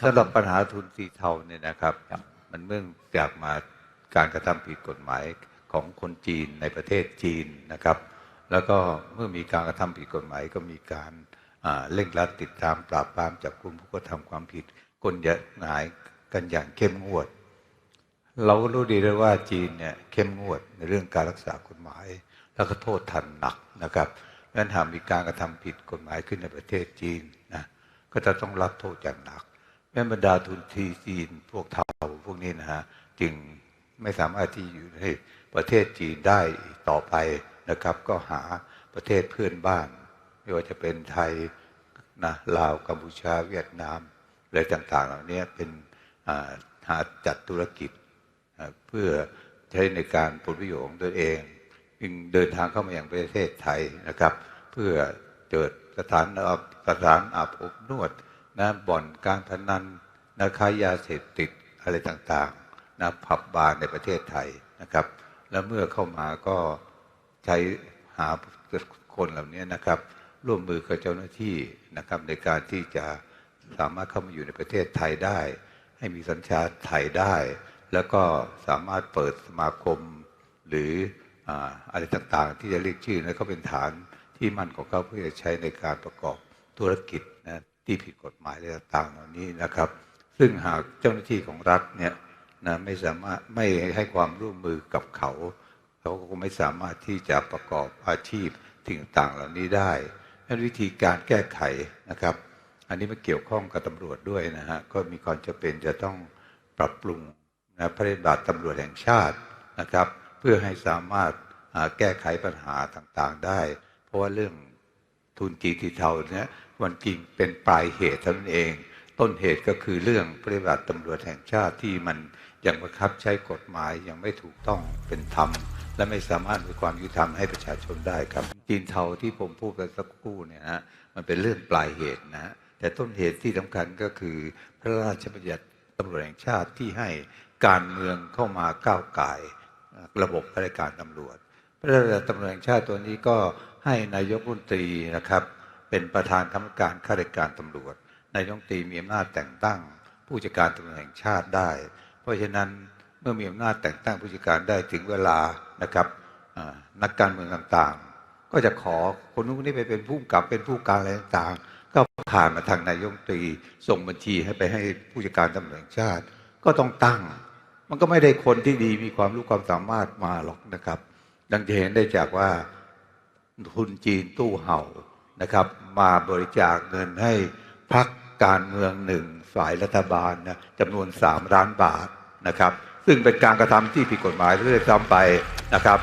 สำหรับปัญหาทุนสีเทาเนี่ยนะครับครับมันเมื่องจากมาการกระทำผิดกฎหมายของคนจีนในประเทศจีนนะครับ แล้วก็เมื่อมีการกระทำผิดกฎหมายก็มีการอ่าเร่งรัดติดตามปราบปรามจับกลุ่มผู้กระทำความผิดกลยหายกันอย่างเข้มงวด เราก็รู้ดีเลยว่าจีนเนี่ยเข้มงวดในเรื่องการรักษากฎหมาย แล้วก็โทษทันหนักนะครับดังนั้นหากมีการกระทำผิดกฎหมายขึ้นในประเทศจีนนะก็จะต้องรับโทษอย่างหนัก แม้บรรดาทุนทีจีนพวกเทาพวกนี้นะฮะจึงไม่สามารถที่อยู่ในประเทศจีนได้ต่อไปนะครับ ก็หาประเทศเพื่อนบ้าน ไม่ว่าจะเป็นไทยนะลาวกัมพูชาเวียดนามอะไรต่าง ๆ เหล่านี้เป็นหาจัดธุรกิจ เพื่อใช้ในการผลประโยชน์ของตนเองจึงเดินทางเข้ามาอย่างประเทศไทยนะครับ เพื่อเกิดสถานสถานอาบอบนวด นะบ่อนการพนันนะค้ายาเสพติดอะไรต่างๆนะผับบาร์ในประเทศไทยนะครับ แล้วเมื่อเข้ามาก็ใช้หาคนเหล่านี้นะครับ ร่วมมือกับเจ้าหน้าที่นะครับ ในการที่จะสามารถเข้ามาอยู่ในประเทศไทยได้ ให้มีสัญชาติไทยได้ แล้วก็สามารถเปิดสมาคมหรืออะไรต่างๆ ที่จะเรียกชื่อนั้นก็เป็นฐานที่มั่นของเขาเพื่อใช้ในการประกอบธุรกิจนะ ที่ผิดกฎหมายอะไรต่างๆเหล่านี้นะครับ ซึ่งหากเจ้าหน้าที่ของรัฐเนี่ยนะไม่สามารถไม่ให้ความร่วมมือกับเขา เขาก็คงไม่สามารถที่จะประกอบอาชีพสิ่งต่างเหล่านี้ได้ดังนั้นวิธีการแก้ไขนะครับ อันนี้มันเกี่ยวข้องกับตำรวจด้วยนะฮะก็มีความจำเป็นจะต้องปรับปรุงนะพระราชบัญญัติตำรวจแห่งชาตินะครับ เพื่อให้สามารถแก้ไขปัญหาต่างๆได้ เพราะว่าเรื่อง ทุนจีนสีเทาเนี่ยมันจริงเป็นปลายเหตุเท่านั้นเอง ต้นเหตุก็คือเรื่องพระราชบัติตำรวจแห่งชาติที่มันยังบังคับใช้กฎหมายยังไม่ถูกต้องเป็นธรรม และไม่สามารถมีความยุติธรรมให้ประชาชนได้ครับจีนเทาที่ผมพูดไปสักครู่เนี่ยฮะมันเป็นเรื่องปลายเหตุนะฮะแต่ต้นเหตุที่สำคัญก็คือ พระราชบัญญัติตำรวจแห่งชาติที่ให้การเมืองเข้ามาก้าวไก่ระบบราชการตำรวจ พระราชบัญญัติตำรวจแห่งชาติตัวนี้ก็ ให้นายกรัฐมนตรีนะครับ เป็นประธานกรรมการข้าราชการตำรวจนายกรัฐมนตรีมีอำนาจแต่งตั้ง ผู้จัดการตำรวจแห่งชาติได้ เพราะฉะนั้นเมื่อมีอำนาจแต่งตั้งผู้จัดการได้ถึงเวลานะครับนักการเมืองต่างๆ ก็จะขอคนนู้นคนนี้ไปเป็นผู้กำกับเป็นผู้การอะไรต่างๆ ก็ผ่านมาทางนายกรัฐมนตรีส่งบัญชีให้ไปให้ผู้จัดการตำรวจแห่งชาติ ก็ต้องตั้ง มันก็ไม่ได้คนที่ดีมีความรู้ความสามารถมาหรอกนะครับ ดังจะเห็นได้จากว่า ทุนจีนตู้เห่านะครับ มาบริจาคเงินให้พักการเมืองหนึ่งฝ่ายรัฐบาลนะจำนวนสามล้านบาทนะครับ ซึ่งเป็นการกระทำที่ผิดกฎหมายเรื่อยซ้ำไปนะครับ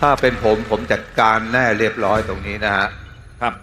ถ้าเป็นผมผมจัดการแน่เรียบร้อยตรงนี้นะฮะครับ